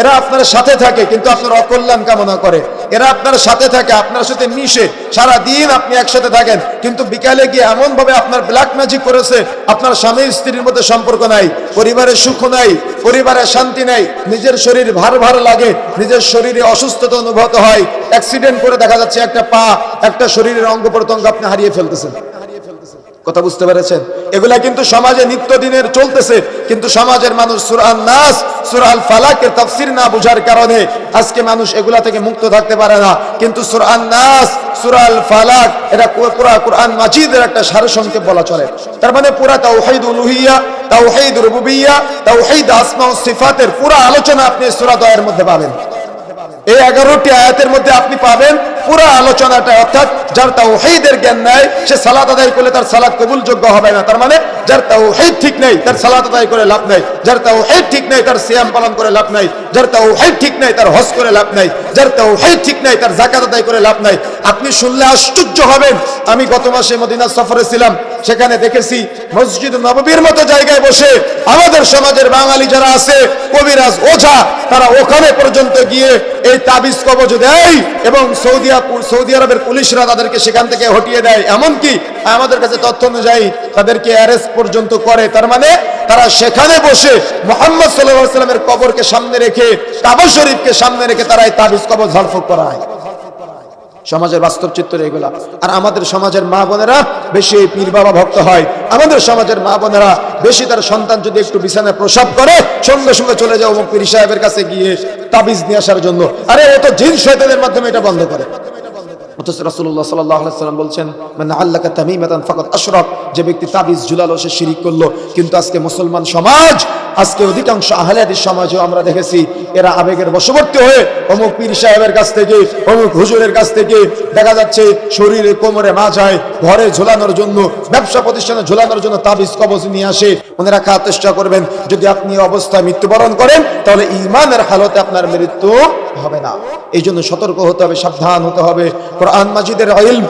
এরা আপনার সাথে থাকে, কিন্তু আপনার অকল্যাণ কামনা করে। এরা আপনার সাথে থাকে, আপনার সাথে মিশে। সারা দিন আপনি একসাথে থাকেন, কিন্তু বিকালে গিয়ে এমন ভাবে আপনার ব্ল্যাক ম্যাজিক করেছে, আপনার স্বামী স্ত্রীর মধ্যে সম্পর্ক নাই, পরিবারের সুখ নাই, পরিবারে শান্তি নাই, নিজের শরীর ভার ভার লাগে, নিজের শরীরে অসুস্থতা অনুভূত হয় অ্যাক্সিডেন্ট করে দেখা যাচ্ছে একটা পা, একটা শরীরের অঙ্গ প্রত্যঙ্গ আপনি হারিয়ে ফেলতেছেন। কথা বুঝতে পেরেছেন? এগুলা কিন্তু সমাজে নিত্যদিনের চলতেছে, কিন্তু সমাজের মানুষ সুরান নাস সুরাল ফালাকের তাফসির না বুঝার কারণে আজকে মানুষ এগুলা থেকে মুক্ত থাকতে পারে না। কিন্তু সুরান নাস সুরাল ফালাক এটা পুরা কোরআন মাজিদের একটা বলা চলে। তার মানে পুরা তাওহীদ উলুহিয়া, তাওহীদ রুবুবিয়্যা তাওহীদ আসমা সিফাতের পুরা আলোচনা আপনি সূরা দয়ের মধ্যে পাবেন। এই এগারোটি আয়াতের মধ্যে আপনি পাবেন পুরো আলোচনাটা, অর্থাৎ যার তাও তাওহীদের জ্ঞান নাই, সে সালাত আদায় করলে তার সালাদ কবুল যোগ্য হবে না। তার মানে যার তাও হেদ ঠিক নেই, তার সালাত আদায় করে লাভ নাই। যার তাও হেদ ঠিক নেই, তার সিয়াম পালন করে লাভ নাই। যার তাও হেদ ঠিক নেই, তার হজ করে লাভ নাই। যার তাও হেদ ঠিক নেই, তার জাকাত আদায় করে লাভ নাই। আপনি শুনলে আশ্চর্য হবেন। আমি গত মাসে মদিনা সফরে ছিলাম। সেখানে দেখেছি মসজিদ নববীর মতো জায়গায় বসে আমাদের সমাজের বাঙালি যারা আছে, কবিরাজ, ওঝা, তারা ওখানে পর্যন্ত গিয়ে এই তাবিজ কবজ দেয় এবং সৌদি সৌদি আরবের পুলিশরা তাদেরকে সেখান থেকে হটিয়ে দেয়। এমনকি আমাদের কাছে তথ্য অনুযায়ী তাদেরকে অ্যারেস্ট পর্যন্ত করে। তার মানে তারা সেখানে বসে মোহাম্মদ সাল্লামের কবরকে সামনে রেখে, কাবা শরীফকে সামনে রেখে তারা এই তাবিজ কবজ ঝড়ফুক করায়। সমাজের বাস্তব চিত্র এগুলা। আর আমাদের সমাজের মা বোনেরা বেশি পীর বাবা ভক্ত হয়। আমাদের সমাজের মা বোনেরা বেশি তার সন্তান যদি একটু বিছানায় প্রসাব করে, সঙ্গে সঙ্গে চলে যাও অমুক পীর সাহেবের কাছে গিয়ে তাবিজ নিয়ে আসার জন্য। আরে ও তো জিন শয়তানের মাধ্যমে এটা বন্ধ করে। যে ব্যক্তি তাবিজ ঝুলালো, সে শিরিক করল। কিন্তু আজকে মুসলমান সমাজ আজকে অধিকাংশ আহলে হাদিস সমাজেও আমরা দেখেছি, এরা আবেগের বশবর্তী হয়ে অমুক পীর সাহেবের কাছ থেকে, অমুক হুজুরের কাছ থেকে দেখা যাচ্ছে শরীরে কোমরে মাঝায় ঘরে ঝোলানোর জন্য, ব্যবসা প্রতিষ্ঠানে ঝোলানোর জন্য তাবিজ কবজ নিয়ে আসে। মনে রাখার চেষ্টা করবেন। যদি আপনি অবস্থায় মৃত্যুবরণ করেন, তাহলে ইমানের হালতে আপনার মৃত্যু হবে না। এই জন্য সতর্ক হতে হবে, সাবধান হতে হবে। কোরআন মাজিদের ইলম